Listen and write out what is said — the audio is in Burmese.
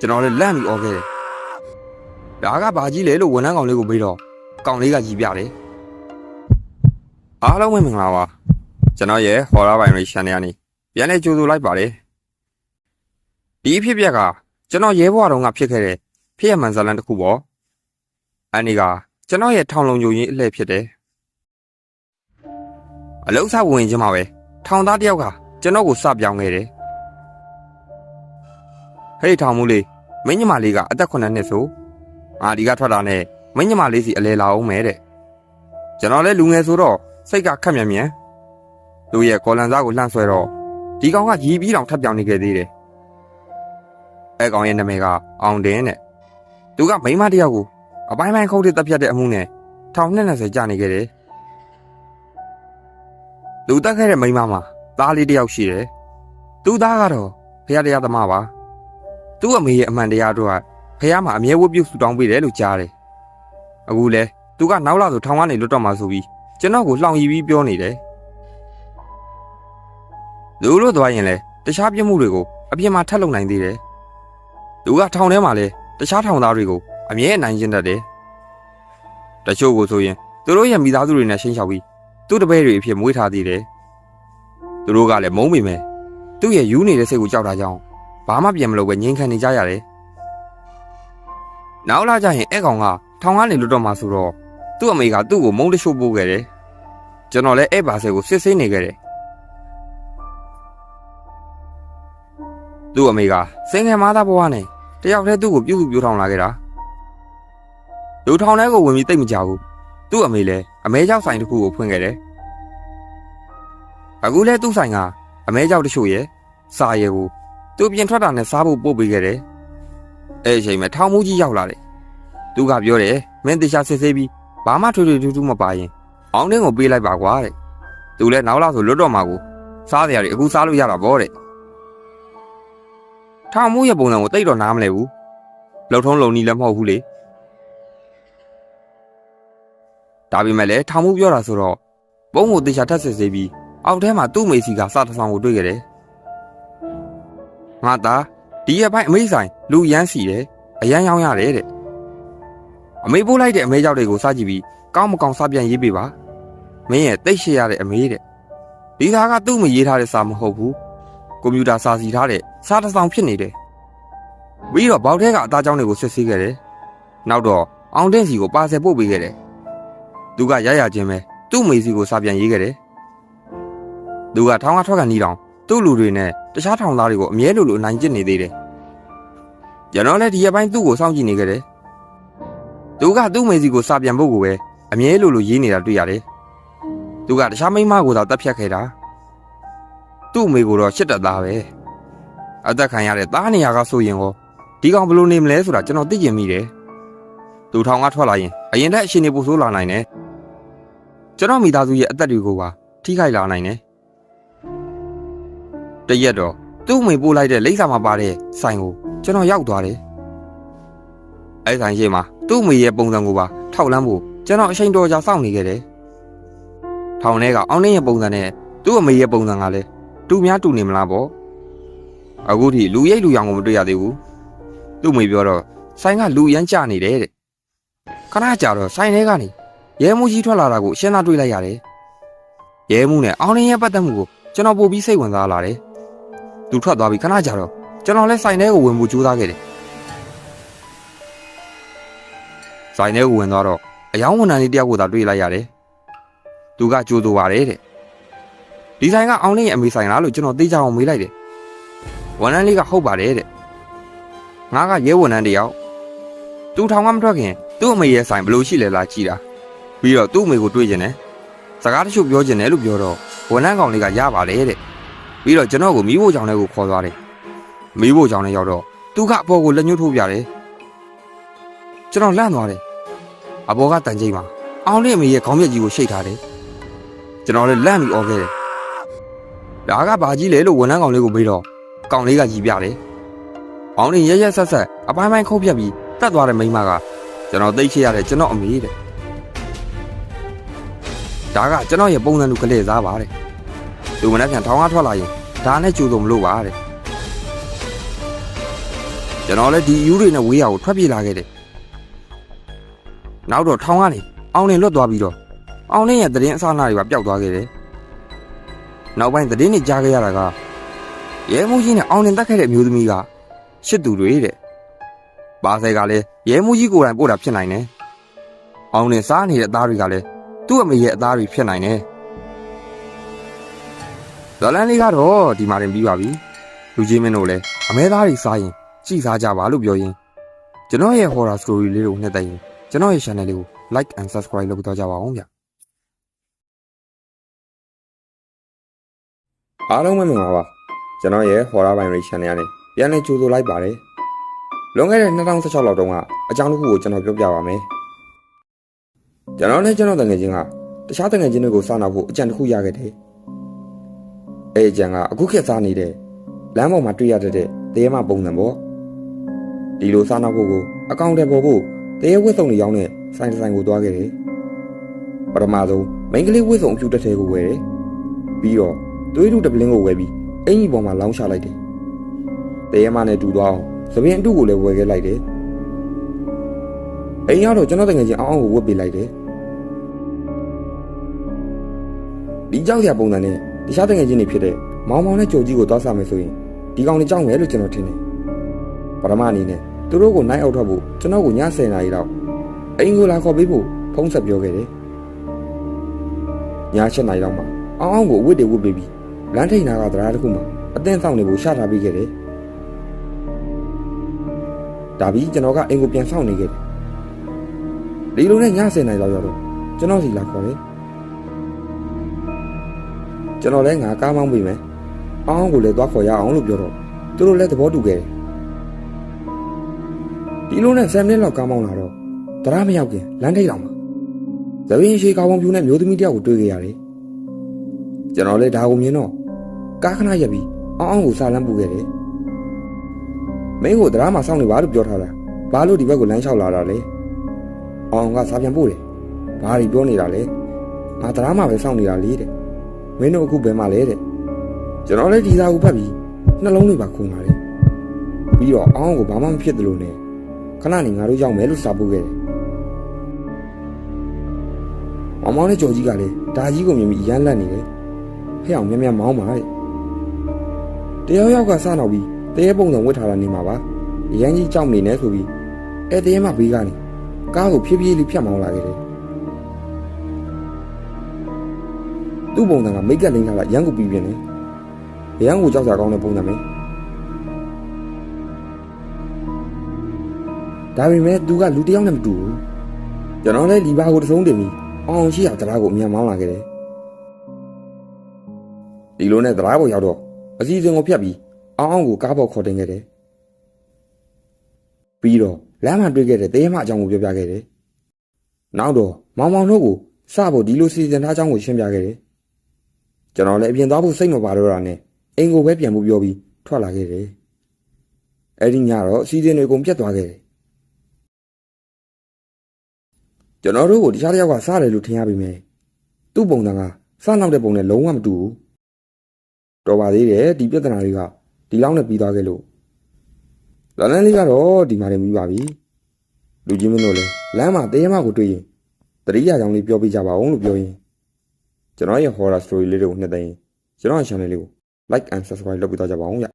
ကျွန်တော်လည်းလန့်ပြီးអော်ခဲ့တယ်ဒါကဘာကြီးလဲလို့ဝန်ထမ်းကောင်လေးကိုပြီးတော့ကောင်လေးကကြီးပြတယ်အားလုံးပဲမင်္ဂလာပါကျွန်တော်ရဲ့ horror binary channel ကနေပြန်လဲကြိုဆိုလိုက်ပါတယ်ဒီအဖြစ်အပျက်ကကျွန်တော်ရဲဘွားတော်ကဖြစ်ခဲ့တဲ့ဖြစ်ရမှန်ဇာတ်လမ်းတစ်ခုပေါ့အဲ့ဒီကကျွန်တော်ရဲ့ထောင်လုံးညိုရင်းအလှည့်ဖြစ်တယ်အလုံးစားဝင်ချင်းမှာပဲထောင်သားတစ်ယောက်ကကျွန်တော်ကိုစပြောင်းခဲ့တယ် ဟေးထောင်မှုလေးမင်းညမလေးကအသက်9နှစ်ဆိုအာဒီကထွက်တာနဲ့မင်းညမလေးစီအလဲလာအောင်မဲတဲ့ကျွန်တော်လည်းလူငယ်ဆိုတော့စိတ်ကခက်မြန်မြန်သူ့ရဲ့ကော်လန်စားကိုလှန့်ဆွဲတော့ဒီကောင်ကရီးပြီးတောင်ထပ်ပြောင်းနေခဲ့သေးတယ်အဲကောင်ရဲ့နာမည်ကအောင်တင်းတဲ့သူကမိန်းမတစ်ယောက်ကိုအပိုင်းပိုင်းခုတ်တဲ့တပ်ဖြတ်တဲ့အမှုနဲ့ထောင်နှစ်20ကြာနေခဲ့တယ်သူတက်ခဲ့တဲ့မိန်းမမှာသားလေးတစ်ယောက်ရှိတယ်သူသားကတော့ဖရတရားသမားပါ သူ့အမေရဲ့အမှန်တရားတို့ကဖះမှာအမြဲဝတ်ပြုဆူတောင်းပေးတယ်လို့ကြားတယ်အခုလဲသူကနောက်လာဆိုထောင်ကနေလွတ်တော့မှာဆိုပြီးကျွန်တော်ကိုလှောင်ရီပြီးပြောနေတယ်လူလို့သွားရင်လဲတခြားပြစ်မှုတွေကိုအပြင်မှာထပ်လုပ်နိုင်သေးတယ်သူကထောင်ထဲမှာလဲတခြားထောင်သားတွေကိုအမြဲအနိုင်ကျင့်တတ်တယ်တချို့ကိုဆိုရင်သူတို့ရဲ့မိသားစုတွေနဲ့ရှင်းချောက်ပြီးသူ့တပည့်တွေအဖြစ်မွေးထားသေးတယ်သူတို့ကလည်းမုန်းမိမယ်သူ့ရဲ့ယူနေတဲ့စိတ်ကိုကြောက်တာကြောင့် ဘာမှပြန်မလုပ်ပဲငြိမ်ခံနေကြရတယ်နောက်လာကြရင်အဲ့ကောင်ကထောင်ကနေလွတ်တော့မှဆိုတော့သူ့အမေကသူ့ကိုမုန်းတရှို့ပို့ခဲ့တယ်ကျွန်တော်လည်းအဲ့ပါဆယ်ကိုစစ်ဆေးနေခဲ့တယ်သူ့အမေကစင်ငယ်မားသားဘဝနဲ့တယောက်တည်းသူ့ကိုပြုစုပြောထောင်လာခဲ့တာလူထောင်ထဲကိုဝင်ပြီးတိတ်မကြဘူးသူ့အမေလည်းအမဲကြောက်ဆိုင်တစ်ခုကိုဖွင့်ခဲ့တယ်အခုလဲသူ့ဆိုင်ကအမဲကြောက်တချို့ရဲ့စာရဲကို သူပြင်ထွက်တာနဲ့စားဖို့ပို့ပေးခဲ့တယ်အဲ့ဒီအချိန်မှာထောင်မှုကြီးရောက်လာတယ်သူကပြောတယ်မင်းတေချာစစ်ဆေးပြီးဘာမှထွေထွေထူးထူးမပါရင်အောင်တင်းကိုပေးလိုက်ပါကွာတဲ့သူလည်းနောက်လာဆိုလွတ်တော့မှာကိုစားစရာတွေအခုစားလို့ရတာဗောတဲ့ထောင်မှုရဲ့ပုံစံကိုတိတ်တော့နားမလဲဘူးလှုပ်ထုံးလုံနီလည်းမဟုတ်ဘူးလေဒါပေမဲ့လည်းထောင်မှုပြောတာဆိုတော့ပုံကိုတေချာထက်စစ်ဆေးပြီးအောက်ထဲမှာသူ့မိစီကစတဆောင်ကိုတွေ့ခဲ့တယ် ငါသားဒီရက်ပိုင်းအမေဆိုင်လူရမ်းစီတယ်အရန်ရောင်းရတယ်တဲ့အမေပို့လိုက်တဲ့အမေကြောက်တွေကိုစကြည့်ပြီးကောင်းမကောင်းစပြန်ရေးပေးပါမင်းရဲ့တိတ်ရှိရတဲ့အမေတဲ့ဒီသားကသူ့မရေးထားတဲ့စာမဟုတ်ဘူးကွန်ပျူတာစာစီထားတဲ့စာတစ်စောင်ဖြစ်နေတယ်ပြီးတော့ဘောက်ထဲကအသားကြောင်းတွေကိုစစ်ဆေးခဲ့တယ်နောက်တော့အောင်တဲ့စီကိုပါဆယ်ပို့ပေးခဲ့တယ်သူကရရချင်းပဲသူ့မေစီကိုစာပြန်ရေးခဲ့တယ်သူကထောင်းကထွက်ကန်နီးတောင် သူ့လူတွေနဲ့တခြားထောင်သားတွေကိုအမြဲလိုလိုအနိုင်ကျင့်နေသေးတယ်ကျွန်တော်လည်းဒီရက်ပိုင်းသူ့ကိုစောင့်ကြည့်နေခဲ့တယ်သူကသူ့မေစီကိုစာပြန်ဖို့ကိုပဲအမြဲလိုလိုရေးနေတာတွေ့ရတယ်။သူကတခြားမိန်းမကိုသာတတ်ဖြတ်ခဲ့တာ။သူ့အမေကိုတော့ရှစ်တက်သားပဲ။အသက်ခံရတဲ့သားနေရာကဆိုရင်ဟောဒီကောင်ဘယ်လိုနေမလဲဆိုတာကျွန်တော်သိကျင်မိတယ်။သူထောင်ကထွက်လာရင်အရင်တက်အရှင်နေပို့ဆိုးလာနိုင်တယ်။ကျွန်တော်မိသားစုရဲ့အသက်တွေကိုပါထိခိုက်လာနိုင်တယ်။ တရက်တော့သူ့အမေပို့လိုက်တဲ့လိမ့်စာမှာပါတဲ့ဆိုင်ကိုကျွန်တော်ရောက်သွားတယ်။အဲ့ဆိုင်ရှိမှာသူ့အမေရဲ့ပုံစံကိုပါထောက်လန်းဖို့ကျွန်တော်အချိန်တော်ကြာစောင့်နေခဲ့တယ်။ထောင်ထဲကအောင်င်းရဲ့ပုံစံနဲ့သူ့အမေရဲ့ပုံစံကလည်းတူများတူနေမလားပေါ့။အခုထိလူရိတ်လူရောင်ကိုမတွေ့ရသေးဘူး။သူ့အမေပြောတော့ဆိုင်ကလူရမ်းကြနေတယ်တဲ့။ခဏကြာတော့ဆိုင်ထဲကနေရဲမှုကြီးထွက်လာတာကိုအရှင်းသားတွေ့လိုက်ရတယ်။ရဲမှုနဲ့အောင်င်းရဲ့ပတ်သက်မှုကိုကျွန်တော်ပို့ပြီးစိတ်ဝင်စားလာတယ်။ သူထွက်သွားပြီးခဏကြာတော့ကျွန်တော်လည်းဆိုင်ထဲကိုဝင်ဖို့ကြိုးစားခဲ့တယ်။ဆိုင်ထဲကိုဝင်သွားတော့အယောင်းဝန်ထမ်းလေးတယောက်ကိုသာတွေ့လိုက်ရတယ်။သူကကြိုးဆိုပါတယ်တဲ့။ဒီဆိုင်ကအောင်လေးရဲ့အမေဆိုင်လားလို့ကျွန်တော်သိကြအောင်မေးလိုက်တယ်။ဝန်ထမ်းလေးကဟုတ်ပါတယ်တဲ့။ငါကရဲဝန်ထမ်းတယောက်။သူထောင်ကမထွက်ခင်သူ့အမေရဲ့ဆိုင်ဘယ်လိုရှိလဲလားကြည်တာ။ပြီးတော့သူ့အမေကိုတွေ့ကျင်တယ်။စကားတချို့ပြောကျင်တယ်လို့ပြောတော့ဝန်ထမ်းကောင်လေးကရပါတယ်တဲ့။ ပြီးတော့ကျွန်တော်ကိုမိဖို့ကြောင့်လည်းကိုခေါ်သွားတယ်။မိဖို့ကြောင့်လည်းရောက်တော့သူကအပေါ်ကိုလက်ညှိုးထိုးပြတယ်။ကျွန်တော်လန့်သွားတယ်။အပေါ်ကတန်ကြီးမှာအောင်လေးအမေရဲ့ခေါင်းပြက်ကြီးကိုရှိတ်ထားတယ်။ကျွန်တော်လည်းလန့်ပြီးអော်ခဲ့တယ်။ဒါကဘာကြီးလဲလို့ဝန်ထမ်းကောင်လေးကိုမေးတော့ကောင်လေးကကြီးပြတယ်။အောင်လေးရက်ရက်ဆက်ဆက်အပိုင်းပိုင်းခုတ်ပြက်ပြီးတတ်သွားတဲ့မိန်းမကကျွန်တော်သိချရတဲ့ကျွန်တော်အမေတဲ့။ဒါကကျွန်တော်ရဲ့ပုံစံလူကလေးစားပါတဲ့။ လူမနှက်ပြန်ထောင်းကားထွက်လာရင်ဒါနဲ့ကြိုးစုံမလို့ပါတဲ့။ကျွန်တော်လည်းဒီယူတွေနဲ့ဝေးရကိုထွက်ပြေးလာခဲ့တယ်နောက်တော့ထောင်ကနေအောင်လင်လွတ်သွားပြီးတော့အောင်လင်ရဲ့သတင်းအစအနတွေကပျောက်သွားခဲ့တယ်နောက်ပိုင်းသတင်းတွေကြားခဲ့ရတာကရဲမှုကြီးနဲ့အောင်လင်တက်ခဲ့တဲ့အမျိုးသမီးကရှစ်သူတွေတဲ့ပါဆယ်ကလည်းရဲမှုကြီးကိုယ်တိုင်ပို့တာဖြစ်နိုင်တယ်အောင်လင်စားနေတဲ့အသားတွေကလည်းသူ့အမေရဲ့အသားတွေဖြစ်နိုင်တယ် ဇလန်လေးကတော့ဒီမှာတင်ပြီးပါပြီလူကြီးမင်းတို့လည်းအမဲသားတွေစားရင်ကြည်စားကြပါလို့ပြောရင်းကျွန်တော်ရဲ့ horror story လေးကိုနှစ်သက်ရင်ကျွန်တော်ရဲ့ channel လေးကို like and subscribe လုပ်တော့ကြပါအောင်ဗျအားလုံးပဲမင်္ဂလာပါကျွန်တော်ရဲ့ horror ပိုင်း channel နဲ့ပြန်လည်ကြိုဆိုလိုက်ပါတယ်လွန်ခဲ့တဲ့2016လောက်တုန်းကအကြောင်းတစ်ခုကိုကျွန်တော်ပြောပြပါမယ်ကျွန်တော်နဲ့ကျွန်တော်တငယ်ချင်းကတခြားတငယ်ချင်းတွေကိုစားနာဖို့အကြံတစ်ခုရခဲ့တယ် အဲအကြံကအခုခေတ်စားနေတဲ့လမ်းပေါ်မှာတွေ့ရတဲ့တရားမပုံစံပေါ့ဒီလိုစားနာဖို့ကိုအကောင့်တွေပေါ်ဖို့တရားဝတ်စုံတွေရောင်းတဲ့ဆိုင်တစ်ဆိုင်ကိုသွားခဲ့တယ်ပထမဆုံးမိန်းကလေးဝတ်စုံအဖြူတစ်ထည်ကိုဝယ်တယ်ပြီးတော့သွေးထုတစ်ပလင်းကိုဝယ်ပြီးအင်ကြီးပေါ်မှာလောင်းချလိုက်တယ်တရားမနဲ့တူသွားအောင်သပင်အတုကိုလည်းဝယ်ခဲ့လိုက်တယ်အိမ်ရောက်တော့ကျွန်တော်တကယ်ချင်းအောင်းအောင်ကိုဝတ်ပေးလိုက်တယ်ဒီကြောက်ရပုံစံနဲ့ တခြားတကယ်ချင်းတွေဖြစ်တဲ့မောင်မောင်နဲ့ကြိုကြီးကိုသွားစားမယ်ဆိုရင်ဒီကောင်တွေကြောက်မယ်လို့ကျွန်တော်ထင်တယ်ပထမအနေနဲ့သူတို့ကိုနိုင်အောင်ထွက်ဖို့ကျွန်တော်ကိုည10နာရီလောက်အိမ်ကိုလာခေါ်ပေးဖို့ဖုန်းဆက်ပြောခဲ့တယ်ည7နာရီလောက်မှာအောင်းအောင်ကိုအဝတ်တွေဝတ်ပေးပြီးလမ်းထိန်နာကတရားတစ်ခုမှာအတင်းဆောင်နေဖို့ရှာထားပေးခဲ့တယ်ဒါပြီးကျွန်တော်ကအိမ်ကိုပြန်ဆောင်နေခဲ့တယ်ဒီလိုနဲ့ည10နာရီလောက်ရောက်တော့ကျွန်တော်စီလာခေါ်တယ် ကျွန်တော်လည်းငါကားမောင်းပေးမယ်အောင်းအောင်ကိုလည်းသွားခေါ်ရအောင်လို့ပြောတော့သူတို့လည်းသဘောတူခဲ့တယ်ဒီလိုနဲ့10မိနစ်လောက်ကားမောင်းလာတော့တရားမရောက်ခင်လမ်းထိပ်အောင်မှာသပင်းရှိကားပေါင်းပြူနဲ့မျိုးသမီးတယောက်ကိုတွေ့ခဲ့ရတယ်ကျွန်တော်လည်းဒါကိုမြင်တော့ကားခဏရက်ပြီးအောင်းအောင်ကိုစာလမ်းပူခဲ့တယ်မင်းကိုတရားမှာစောင့်နေပါလို့ပြောထားတာဘာလို့ဒီဘက်ကိုလမ်းလျှောက်လာတာလဲအောင်ကစာပြန်ပို့တယ်ဘာတွေပြောနေတာလဲငါတရားမှာပဲစောင့်နေတာလေတဲ့ မင်းတို့အခုဘယ်မှာလဲတဲ့ကျွန်တော်လည်းဒီစာကိုဖတ်ပြီးနှလုံးတွေပါခုန်လာတယ်ပြီးတော့အောင်းကိုဘာမှမဖြစ်သလိုနဲ့ခဏနေငါတို့ရောက်မယ်လို့စာပို့ခဲ့တယ်။မောင်မောင်နဲ့ကျော်ကြီးကလည်းဒါကြီးကိုမြင်ပြီးရမ်းလက်နေတယ်။ဖះအောင်မြက်မြက်မောင်းပါတဲ့။တယောက်ယောက်ကစနောက်ပြီးတရေပုံစံဝတ်ထားတာနေမှာပါ။ရမ်းကြီးကြောက်နေနေဆိုပြီးအဲတရေမဘေးကနေကားကိုဖြည်းဖြည်းလေးဖြတ်မောင်းလာခဲ့တယ် သူ့ပုံစံကမိတ်ကပ်လိမ့်လာတာရမ်းကိုပြီးပြင်းတယ်ရမ်းကိုကြောက်ကြကောင်းတဲ့ပုံစံပဲဒါပေမဲ့သူကလူတစ်ယောက်နဲ့မတူဘူးကျွန်တော်လည်းလီဘာကိုတဆုံးတင်ပြီးအောင်ရှိအောင်တရားကိုအမြန်မောင်းလာခဲ့တယ်ဒီလိုနဲ့တရားပေါ်ရောက်တော့အစီအစဉ်ကိုဖြတ်ပြီးအောင်အောင်ကိုကားပေါ်ခေါ်တင်ခဲ့တယ်ပြီးတော့လမ်းမှာတွေ့ခဲ့တဲ့တဲမအကြောင်းကိုပြောပြခဲ့တယ်နောက်တော့မောင်မောင်တို့ကိုစဖို့ဒီလိုစီစဉ်ထားအကြောင်းကိုရှင်းပြခဲ့တယ် ကျွန်တော်လည်းအပြင်သွားဖို့စိတ်မပါတော့တာနဲ့အိမ်ကိုပဲပြန်ဖို့ပြောပြီးထွက်လာခဲ့တယ်အဲ့ဒီညတော့အစီအစဉ်တွေအကုန်ပြတ်သွားခဲ့တယ်ကျွန်တော်တို့ကိုတခြားတစ်ယောက်ကစားတယ်လို့ထင်ရပေမဲ့သူ့ပုံစံကစားနောက်တဲ့ပုံနဲ့လုံးဝမတူဘူးတော်ပါသေးတယ်ဒီပြဿနာတွေကဒီလောက်နဲ့ပြီးသွားခဲ့လို့လန်လန်လေးကတော့ဒီမှာနေပြီးပါပြီလူကြီးမင်းတို့လည်းလမ်းမှာတဲရမကိုတွေ့ရင်တတိယကြောင်လေးပြောပြကြပါအောင်လို့ပြောရင် ကျွန်တော်ရဲ့ horror story လေးတွေကိုနှစ်သိရင်ကျွန်တော်ရဲ့ channel လေးကို like and subscribe လုပ်ပြီးတော့ကြပါအောင်ဗျ